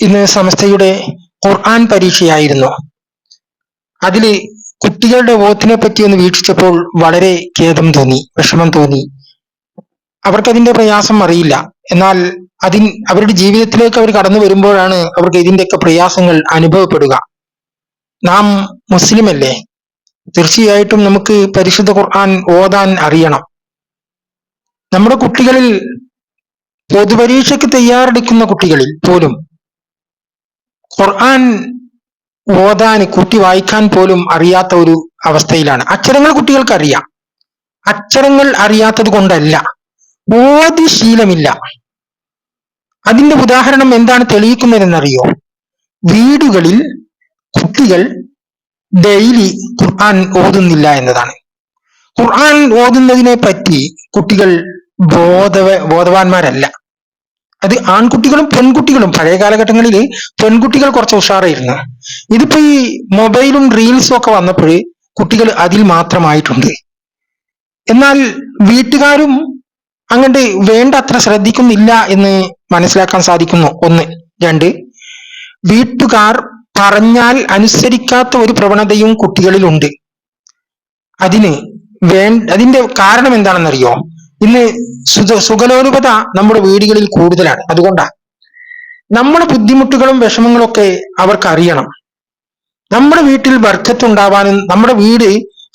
ഇന്ന് സമസ്തയുടെ ഖുർആൻ പരീക്ഷയായിരുന്നു. അതിൽ കുട്ടികളുടെ വോത്തിനെ പറ്റി ഒന്ന് വീക്ഷിച്ചപ്പോൾ വളരെ ഖേദം തോന്നി വിഷമം തോന്നി. അവർക്കതിന്റെ പ്രയാസം അറിയില്ല. എന്നാൽ അതിൻ അവരുടെ ജീവിതത്തിലേക്ക് അവർ കടന്നു വരുമ്പോഴാണ് അവർക്ക് ഇതിന്റെയൊക്കെ പ്രയാസങ്ങൾ അനുഭവപ്പെടുക. നാം മുസ്ലിം അല്ലേ? തീർച്ചയായിട്ടും നമുക്ക് പരിശുദ്ധ ഖുർആൻ ഓതാൻ അറിയണം. നമ്മുടെ കുട്ടികളിൽ പൊതുപരീക്ഷയ്ക്ക് തയ്യാറെടുക്കുന്ന കുട്ടികളിൽ പോലും ഖുർആൻ ഓതാൻ കൂട്ടി വായിക്കാൻ പോലും അറിയാത്ത ഒരു അവസ്ഥയിലാണ്. അക്ഷരങ്ങൾ കുട്ടികൾക്ക് അറിയാം അക്ഷരങ്ങൾ അറിയാത്തത് കൊണ്ടല്ല. ഓതി ശീലമില്ല അതിന്റെ ഉദാഹരണം എന്താണ് തെളിയിക്കുന്നതെന്നറിയോ? വീടുകളിൽ കുട്ടികൾ ഡെയിലി ഖുർആൻ ഓതുന്നില്ല എന്നതാണ്. ഖുർആൻ ഓതുന്നതിനെ പറ്റി കുട്ടികൾ ബോധവ ബോധവാന്മാരല്ല. അത് ആൺകുട്ടികളും പെൺകുട്ടികളും പഴയ കാലഘട്ടങ്ങളിൽ പെൺകുട്ടികൾ കുറച്ച് ഉഷാറായിരുന്നു. ഇതിപ്പോ ഈ മൊബൈലും റീൽസും ഒക്കെ വന്നപ്പോൾ കുട്ടികൾ അതിൽ മാത്രമായിട്ടുണ്ട്. എന്നാൽ വീട്ടുകാരും അങ്ങോട്ട് വേണ്ടത്ര ശ്രദ്ധിക്കുന്നില്ല എന്ന് മനസ്സിലാക്കാൻ സാധിക്കുന്നു. ഒന്ന്. രണ്ട്. വീട്ടുകാർ പറഞ്ഞാൽ അനുസരിക്കാത്ത ഒരു പ്രവണതയും കുട്ടികളിലുണ്ട്. അതിന് വേ അതിന്റെ കാരണം എന്താണെന്നറിയോ? ഇന്ന് സുഖ സുഖലോലുപത നമ്മുടെ വീടുകളിൽ കൂടുതലാണ്. അതുകൊണ്ടാ. നമ്മുടെ ബുദ്ധിമുട്ടുകളും വിഷമങ്ങളും ഒക്കെ അവർക്ക് അറിയണം നമ്മുടെ വീട്ടിൽ ബർക്കത്തുണ്ടാവാനും നമ്മുടെ വീട്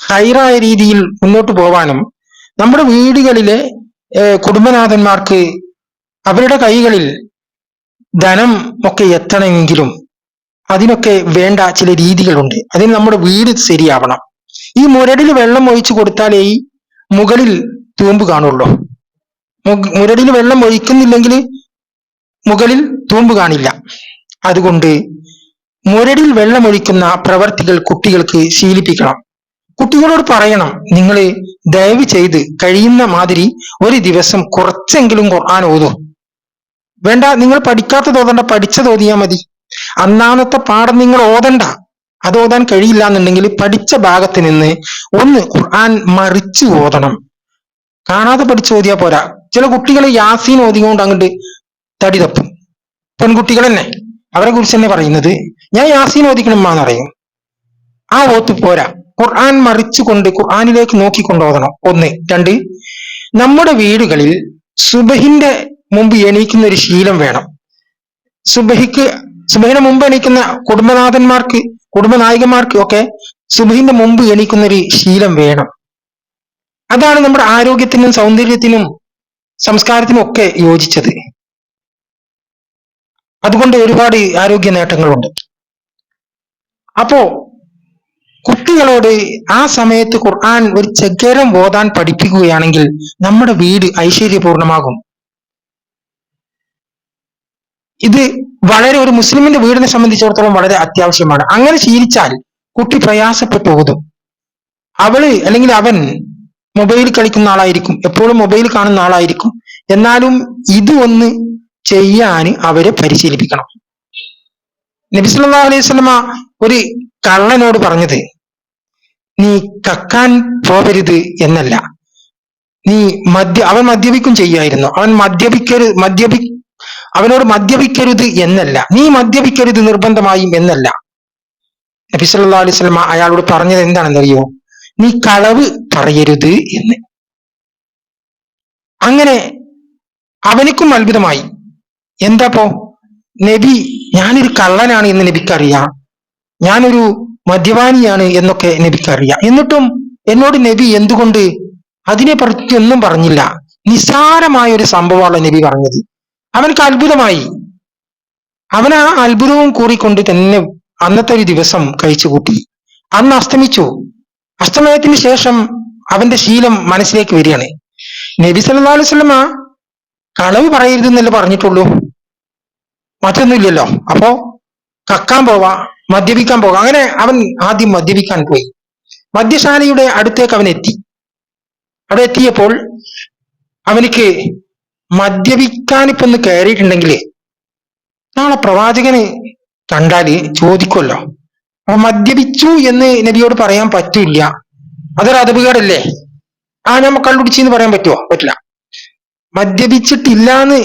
ഹൈറായ രീതിയിൽ മുന്നോട്ട് പോവാനും നമ്മുടെ വീടുകളിലെ കുടുംബനാഥന്മാർക്ക് അവരുടെ കൈകളിൽ ധനം ഒക്കെ എത്തണമെങ്കിലും അതിനൊക്കെ വേണ്ട ചില രീതികളുണ്ട്. അതിന് നമ്മുടെ വീട് ശരിയാവണം. ഈ മുരടിൽ വെള്ളം ഒഴിച്ചു കൊടുത്താലേ മുകളിൽ തൂമ്പ് കാണുള്ളൂ. മുരടിയിൽ വെള്ളം ഒഴിക്കുന്നില്ലെങ്കിൽ മുകളിൽ തൂമ്പ് കാണില്ല. അതുകൊണ്ട് മുരടിൽ വെള്ളമൊഴിക്കുന്ന പ്രവർത്തികൾ കുട്ടികൾക്ക് ശീലിപ്പിക്കണം. കുട്ടികളോട് പറയണം നിങ്ങൾ ദയവ് ചെയ്ത് കഴിയുന്ന മാതിരി ഒരു ദിവസം കുറച്ചെങ്കിലും ഖുർആൻ ഓതൂ. വേണ്ട നിങ്ങൾ പഠിക്കാത്തത് ഓതണ്ട പഠിച്ചത് ഓതിയാൽ മതി. അന്നാമത്തെ പാഠം നിങ്ങൾ ഓതണ്ട. അത് ഓതാൻ കഴിയില്ല എന്നുണ്ടെങ്കിൽ പഠിച്ച ഭാഗത്ത് നിന്ന് ഒന്ന് ഖുർആൻ മറിച്ച് ഓതണം. കാണാതെ പഠിച്ചു ഓതിയാ പോരാ. ചില കുട്ടികൾ യാസീൻ ഓതിക്കൊണ്ട് അങ്ങോട്ട് തടി തപ്പും. പെൺകുട്ടികൾ തന്നെ അവരെ കുറിച്ച് തന്നെ പറയുന്നത് ഞാൻ യാസീൻ ഓതിക്കണമ്മാന്ന് പറയും. ആ ഓത്ത് പോരാ. ഖുർആൻ മറിച്ചുകൊണ്ട് ഖുർആനിലേക്ക് നോക്കിക്കൊണ്ട് ഓതണം ഒന്ന്. രണ്ട്. നമ്മുടെ വീടുകളിൽ സുബഹിന്റെ മുമ്പ് എണീക്കുന്ന ഒരു ശീലം വേണം. സുബഹിക്ക് സുബഹിന് മുമ്പ് എണീക്കുന്ന കുടുംബനാഥന്മാർക്ക് കുടുംബനായികമാർക്ക് ഒക്കെ സുബഹിന്റെ മുമ്പ് എണീക്കുന്ന ഒരു ശീലം വേണം. അതാണ് നമ്മുടെ ആരോഗ്യത്തിനും സൗന്ദര്യത്തിനും സംസ്കാരത്തിനും ഒക്കെ യോജിച്ചത്. അതുകൊണ്ട് ഒരുപാട് ആരോഗ്യ നേട്ടങ്ങളുണ്ട്. അപ്പോ കുട്ടികളോട് ആ സമയത്ത് ഖുർആൻ ഒരു ചകരം ഓതാൻ പഠിപ്പിക്കുകയാണെങ്കിൽ നമ്മുടെ വീട് ഐശ്വര്യപൂർണമാകും. ഇത് വളരെ ഒരു മുസ്ലിമിന്റെ വീടിനെ സംബന്ധിച്ചിടത്തോളം വളരെ അത്യാവശ്യമാണ്. അങ്ങനെ ശീലിച്ചാൽ കുട്ടി പ്രയാസപ്പെട്ടു ഓതും. അവൾ അല്ലെങ്കിൽ അവൻ മൊബൈൽ കളിക്കുന്ന ആളായിരിക്കും. എപ്പോഴും മൊബൈൽ കാണുന്ന ആളായിരിക്കും. എന്നാലും ഇത് ഒന്ന് ചെയ്യാൻ അവരെ പരിശീലിപ്പിക്കണം. നബിസ്വല്ലാ അലൈഹി വസല്ലമ ഒരു കള്ളനോട് പറഞ്ഞത് നീ കക്കാൻ പോകരുത് എന്നല്ല. നീ മദ്യ അവൻ മദ്യപിക്കും ചെയ്യായിരുന്നു. അവൻ മദ്യപിക്കരുത് മദ്യപി അവനോട് മദ്യപിക്കരുത് എന്നല്ല. നീ മദ്യപിക്കരുത് നിർബന്ധമായും എന്നല്ല. നബിസ്വല്ലാ അലൈഹി വസല്ലമ അയാളോട് പറഞ്ഞത് എന്താണെന്നറിയോ? നീ കളവ് പറയരുത് എന്ന്. അങ്ങനെ അവനക്കും അത്ഭുതമായി. എന്താപ്പോ നബി ഞാനൊരു കള്ളനാണ് എന്ന് നബിക്കറിയാം? ഞാനൊരു മദ്യപാനിയാണ് എന്നൊക്കെ നബിക്കറിയാം? എന്നിട്ടും എന്നോട് നബി എന്തുകൊണ്ട് അതിനെ പറ്റി ഒന്നും പറഞ്ഞില്ല. നിസ്സാരമായ ഒരു സംഭവമാണ് നബി പറഞ്ഞത്. അവനക്ക് അത്ഭുതമായി. അവൻ ആ അത്ഭുതവും കൂറിക്കൊണ്ട് തന്നെ അന്നത്തെ ഒരു ദിവസം കഴിച്ചു കൂട്ടി അന്ന് അസ്തമിച്ചു. അസ്തമയത്തിന് ശേഷം അവന്റെ ശീലം മനസ്സിലേക്ക് വരികയാണ്. നബി സല്ലല്ലാഹു അലൈഹി വസല്ലമ കളവ് പറയരുതെന്നല്ലേ പറഞ്ഞിട്ടുള്ളൂ. മറ്റൊന്നുമില്ലല്ലോ. അപ്പോ കക്കാൻ പോവാ മദ്യപിക്കാൻ പോകാം അങ്ങനെ അവൻ ആദ്യം മദ്യപിക്കാൻ പോയി. മദ്യശാലയുടെ അടുത്തേക്ക് അവൻ എത്തി. അവിടെ എത്തിയപ്പോൾ അവനിക്ക് മദ്യപിക്കാൻ ഇപ്പൊ ഒന്ന് കയറിയിട്ടുണ്ടെങ്കിൽ നാളെ പ്രവാചകന് കണ്ടാൽ ചോദിക്കുമല്ലോ അപ്പൊ മദ്യപിച്ചു എന്ന് നബിയോട് പറയാൻ പറ്റില്ല. അതൊരു അതപകടല്ലേ ആ ഞാൻ കള്ളുടിച്ചെന്ന് പറയാൻ പറ്റുമോ പറ്റില്ല. മദ്യപിച്ചിട്ടില്ലാന്ന്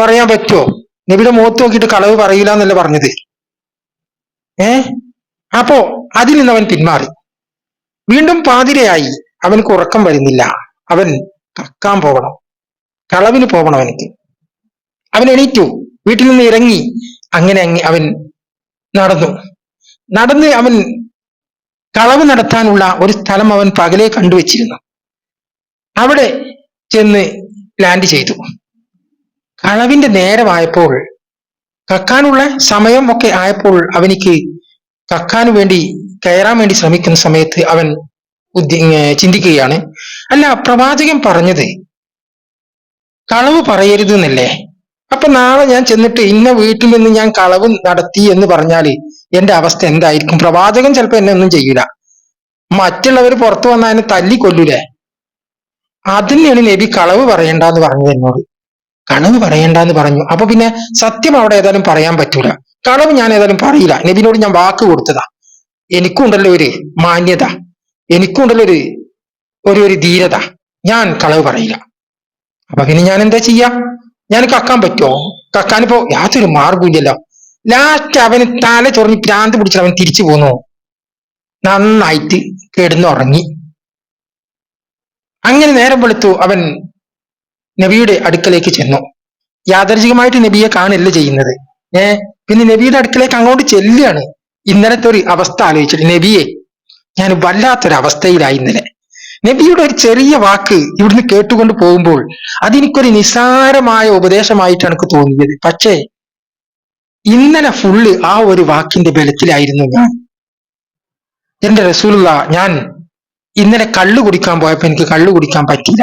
പറയാൻ പറ്റുമോ നബിയുടെ മുഖത്ത് നോക്കിയിട്ട് കളവ് പറയില്ല എന്നല്ല പറഞ്ഞത്. ഏ? അപ്പോ അതിൽ നിന്ന് അവൻ പിന്മാറി. വീണ്ടും പാതിരയായി. അവനക്ക് ഉറക്കം വരുന്നില്ല. അവൻ കക്കാൻ പോകണം. കളവിന് പോകണം അവനക്ക്. അവൻ എണീറ്റു. വീട്ടിൽ നിന്ന് ഇറങ്ങി. അങ്ങനെ അങ്ങ് അവൻ നടന്നു. നടന്ന് അവൻ കളവ് നടത്താനുള്ള ഒരു സ്ഥലം അവൻ പകലെ കണ്ടുവച്ചിരുന്നു. അവിടെ ചെന്ന് ലാൻഡ് ചെയ്തു. കളവിന്റെ നേരമായപ്പോൾ കക്കാനുള്ള സമയം ഒക്കെ ആയപ്പോൾ അവനിക്ക് കക്കാൻ വേണ്ടി കയറാൻ വേണ്ടി ശ്രമിക്കുന്ന സമയത്ത് അവൻ ചിന്തിക്കുകയാണ്. അല്ല പ്രവാചകൻ പറഞ്ഞത് കളവ് പറയരുത് എന്നല്ലേ അപ്പൊ നാളെ ഞാൻ ചെന്നിട്ട് ഇന്ന വീട്ടിൽ നിന്ന് ഞാൻ കളവ് നടത്തി എന്ന് പറഞ്ഞാൽ എന്റെ അവസ്ഥ എന്തായിരിക്കും? പ്രവാചകൻ ചിലപ്പോ എന്നെ ഒന്നും ചെയ്യൂല. മറ്റുള്ളവർ പുറത്തു വന്നാൽ എന്നെ തല്ലിക്കൊല്ലൂലേ അതിനെയാണ് നബി കളവ് പറയണ്ട എന്ന് പറഞ്ഞു എന്നോട്. കളവ് പറയണ്ട എന്ന് പറഞ്ഞു. അപ്പൊ പിന്നെ സത്യം അവിടെ ഏതായാലും പറയാൻ പറ്റൂല. കളവ് ഞാൻ ഏതായാലും പറയില്ല. നബിനോട് ഞാൻ വാക്ക് കൊടുത്തതാ. എനിക്കുണ്ടല്ലോ ഒരു മാന്യത. എനിക്കുണ്ടല്ലോ ഒരു ഒരു ഒരു ധീരത. ഞാൻ കളവ് പറയില്ല. അപ്പൊ പിന്നെ ഞാൻ എന്താ ചെയ്യാ? ഞാൻ കക്കാൻ പറ്റുമോ കക്കാനിപ്പോ യാതൊരു മാർഗമില്ലല്ലോ ലാസ്റ്റ് അവന് തല ചൊറിഞ്ഞ് ഭ്രാന്ത് പിടിച്ചിട്ട് അവൻ തിരിച്ചു പോന്നു. നന്നായിട്ട് കിടന്നുറങ്ങി. അങ്ങനെ നേരം വെളുത്തു അവൻ നബിയുടെ അടുക്കലേക്ക് ചെന്നു. യാദർശികമായിട്ട് നബിയെ കാണില്ല ചെയ്യുന്നത്. ഏ? പിന്നെ നബിയുടെ അടുക്കലേക്ക് അങ്ങോട്ട് ചെല്ലുകയാണ്. ഇന്നലത്തെ ഒരു അവസ്ഥ ആലോചിച്ചിട്ട് നബിയെ ഞാൻ വല്ലാത്തൊരവസ്ഥയിലായി ഇന്നലെ. നബിയുടെ ഒരു ചെറിയ വാക്ക് ഇവിടുന്ന് കേട്ടുകൊണ്ട് പോകുമ്പോൾ അതെനിക്കൊരു നിസാരമായ ഉപദേശമായിട്ടാണ് എനിക്ക് തോന്നിയത്. പക്ഷേ ഇന്നലെ ഫുള്ള് ആ ഒരു വാക്കിന്റെ ബലത്തിലായിരുന്നു ഞാൻ. എന്റെ റസൂലുള്ള ഞാൻ ഇന്നലെ കള്ളു കുടിക്കാൻ പോയപ്പോ എനിക്ക് കള്ളു കുടിക്കാൻ പറ്റില്ല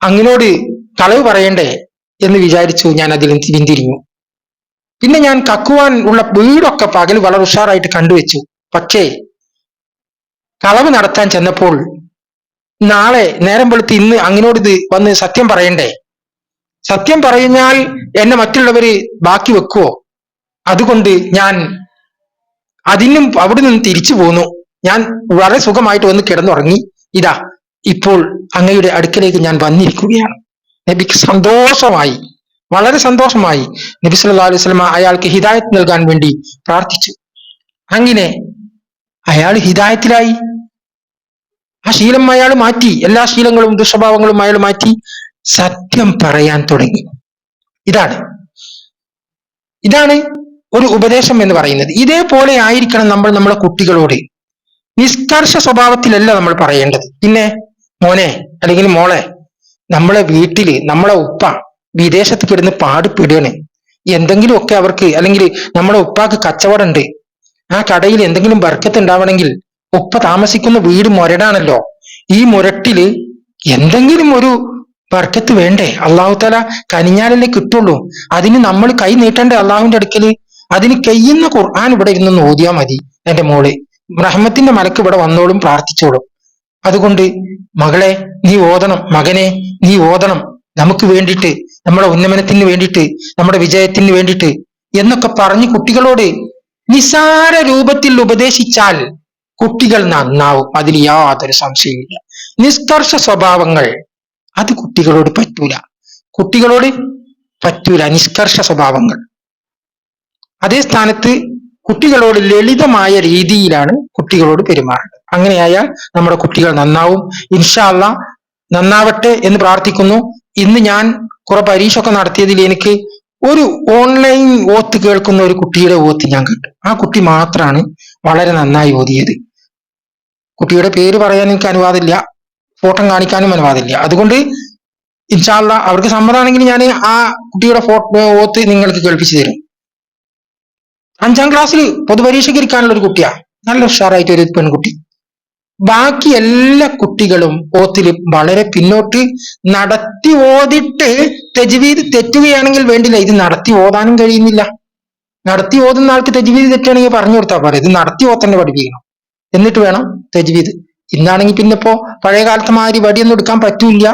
അങ്ങനോട് കളവ് പറയണ്ടേ എന്ന് വിചാരിച്ചു ഞാൻ അതിൽ പിന്തിരിഞ്ഞു പിന്നെ ഞാൻ കക്കുവാൻ ഉള്ള വീടൊക്കെ പകൽ വളരെ ഉഷാറായിട്ട് കണ്ടുവച്ചു. പക്ഷേ കളവ് നടത്താൻ ചെന്നപ്പോൾ നാളെ നേരം വെളുത്ത് ഇന്ന് അങ്ങനോട് ഇത് വന്ന് സത്യം പറയണ്ടേ? സത്യം പറഞ്ഞാൽ എന്നെ മറ്റുള്ളവര് ബാക്കി വെക്കുവോ? അതുകൊണ്ട് ഞാൻ അതിനും അവിടെ നിന്ന് തിരിച്ചു പോന്നു. ഞാൻ വളരെ സുഖമായിട്ട് വന്ന് കിടന്നുറങ്ങി. ഇതാ ഇപ്പോൾ അങ്ങയുടെ അടുക്കലേക്ക് ഞാൻ വന്നിരിക്കുകയാണ്. നബിക്ക് സന്തോഷമായി വളരെ സന്തോഷമായി. നബി സല്ലല്ലാഹു അലൈഹി വസല്ലമ അയാൾക്ക് ഹിദായത്ത് നൽകാൻ വേണ്ടി പ്രാർത്ഥിച്ചു. അങ്ങനെ അയാൾ ഹിദായത്തിലായി. ആ ശീലം അയാൾ മാറ്റി എല്ലാ ശീലങ്ങളും ദുസ്വഭാവങ്ങളും അയാൾ മാറ്റി സത്യം പറയാൻ തുടങ്ങി. ഇതാണ്. ഇതാണ് ഒരു ഉപദേശം എന്ന് പറയുന്നത്. ഇതേപോലെ ആയിരിക്കണം നമ്മൾ നമ്മുടെ കുട്ടികളോട്. നിഷ്കർഷ സ്വഭാവത്തിലല്ല നമ്മൾ പറയേണ്ടത്. പിന്നെ മോനെ അല്ലെങ്കിൽ മോളെ നമ്മളെ വീട്ടിൽ നമ്മളെ ഉപ്പ വിദേശത്ത് കിടന്ന് പാടുപെടുകയാണ്. എന്തെങ്കിലുമൊക്കെ അവർക്ക് അല്ലെങ്കിൽ നമ്മളെ ഉപ്പാക്ക് കച്ചവടം ഉണ്ട്. ആ കടയിൽ എന്തെങ്കിലും ബർക്കത്ത് ഉണ്ടാവണമെങ്കിൽ ഉപ്പ താമസിക്കുന്ന വീട് മുരടാണല്ലോ. ഈ മുരട്ടിൽ എന്തെങ്കിലും ഒരു ബർക്കത്ത് വേണ്ടേ? അള്ളാഹു തല കനിഞ്ഞാലല്ലേ കിട്ടുള്ളൂ. അതിന് നമ്മൾ കൈ നീട്ടണ്ടേ അള്ളാഹുവിന്റെ അടുക്കൽ? അതിന് കയ്യുന്ന ഖുർആൻ ഇവിടെ ഇരുന്ന് ഓതിയാ മതി എന്റെ മോൾ. റഹ്മത്തിന്റെ മലക്ക് ഇവിടെ വന്നോളും പ്രാർത്ഥിച്ചോളും. അതുകൊണ്ട് മകളെ നീ ഓതണം. മകനെ നീ ഓതണം. നമുക്ക് വേണ്ടിയിട്ട് നമ്മുടെ ഉന്നമനത്തിന് വേണ്ടിയിട്ട് നമ്മുടെ വിജയത്തിന് വേണ്ടിയിട്ട് എന്നൊക്കെ പറഞ്ഞ് കുട്ടികളോട് നിസാര രൂപത്തിൽ ഉപദേശിച്ചാൽ കുട്ടികൾ നന്നാവും അതിൽ യാതൊരു സംശയമില്ല നിഷ്കർഷ സ്വഭാവങ്ങൾ അത് കുട്ടികളോട് പറ്റൂല. കുട്ടികളോട് പറ്റൂല നിഷ്കർഷ സ്വഭാവങ്ങൾ. അതേ സ്ഥാനത്ത് കുട്ടികളോട് ലളിതമായ രീതിയിലാണ് കുട്ടികളോട് പെരുമാറുന്നത് അങ്ങനെയായാൽ നമ്മുടെ കുട്ടികൾ നന്നാവും. ഇൻഷാല്ല നന്നാവട്ടെ എന്ന് പ്രാർത്ഥിക്കുന്നു. ഇന്ന് ഞാൻ കുറെ പരീക്ഷ ഒക്കെ നടത്തിയതിൽ എനിക്ക് ഒരു ഓൺലൈൻ ഓത്ത് കേൾക്കുന്ന ഒരു കുട്ടിയുടെ ഓത്ത് ഞാൻ കണ്ടു. ആ കുട്ടി മാത്രമാണ് വളരെ നന്നായി ഓതിയത്. കുട്ടിയുടെ പേര് പറയാൻ എനിക്ക് അനുവാദമില്ല ഫോട്ടോ കാണിക്കാനും അനുവാദമില്ല. അതുകൊണ്ട് ഇൻഷാല്ല അവർക്ക് സമ്മതമാണെങ്കിൽ ഞാൻ ആ കുട്ടിയുടെ ഫോട്ടോ ഓത്ത് നിങ്ങൾക്ക് കേൾപ്പിച്ചു തരും. അഞ്ചാം ക്ലാസ്സിൽ പൊതുപരീക്ഷയ്ക്ക് ഇരിക്കാനുള്ള ഒരു കുട്ടിയാ. നല്ല ഉഷാറായിട്ട് ഒരു പെൺകുട്ടി. ബാക്കി എല്ലാ കുട്ടികളും ഓത്തിൽ വളരെ പിന്നോട്ട് നടത്തി ഓതിട്ട് തെജുവീത് തെറ്റുകയാണെങ്കിൽ വേണ്ടില്ല. ഇത് നടത്തി ഓതാനും കഴിയുന്നില്ല. നടത്തി ഓതുന്ന ആൾക്ക് തെജുവീത് തെറ്റുകയാണെങ്കിൽ പറഞ്ഞു കൊടുത്താൽ പോരെ. ഇത് നടത്തി ഓത്തന്നെ പഠിപ്പിക്കണം. എന്നിട്ട് വേണം തെജ്വീത്. ഇന്നാണെങ്കിൽ പിന്നെ ഇപ്പോ പഴയ കാലത്തെ മാതിരി വടിയൊന്നും എടുക്കാൻ പറ്റൂല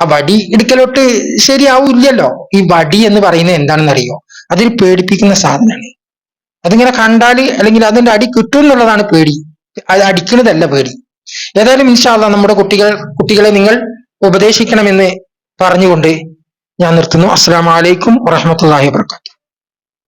ആ വടി എടുക്കലോട്ട് ശരിയാവൂല്ലല്ലോ. ഈ വടി എന്ന് പറയുന്നത് എന്താണെന്ന് അറിയോ അതൊരു പേടിപ്പിക്കുന്ന സാധനമാണ്. അതിങ്ങനെ കണ്ടാൽ അല്ലെങ്കിൽ അതിന്റെ അടി കിട്ടും എന്നുള്ളതാണ് പേടി. അത് അടിക്കുന്നതല്ല പേടി. ഏതായാലും ഇൻഷാല്ല നമ്മുടെ കുട്ടികൾ കുട്ടികളെ നിങ്ങൾ ഉപദേശിക്കണമെന്ന് പറഞ്ഞുകൊണ്ട് ഞാൻ നിർത്തുന്നു. അസ്സാം വലൈക്കും വറഹമത്തല്ലാഹി വാബർക്കാത്തു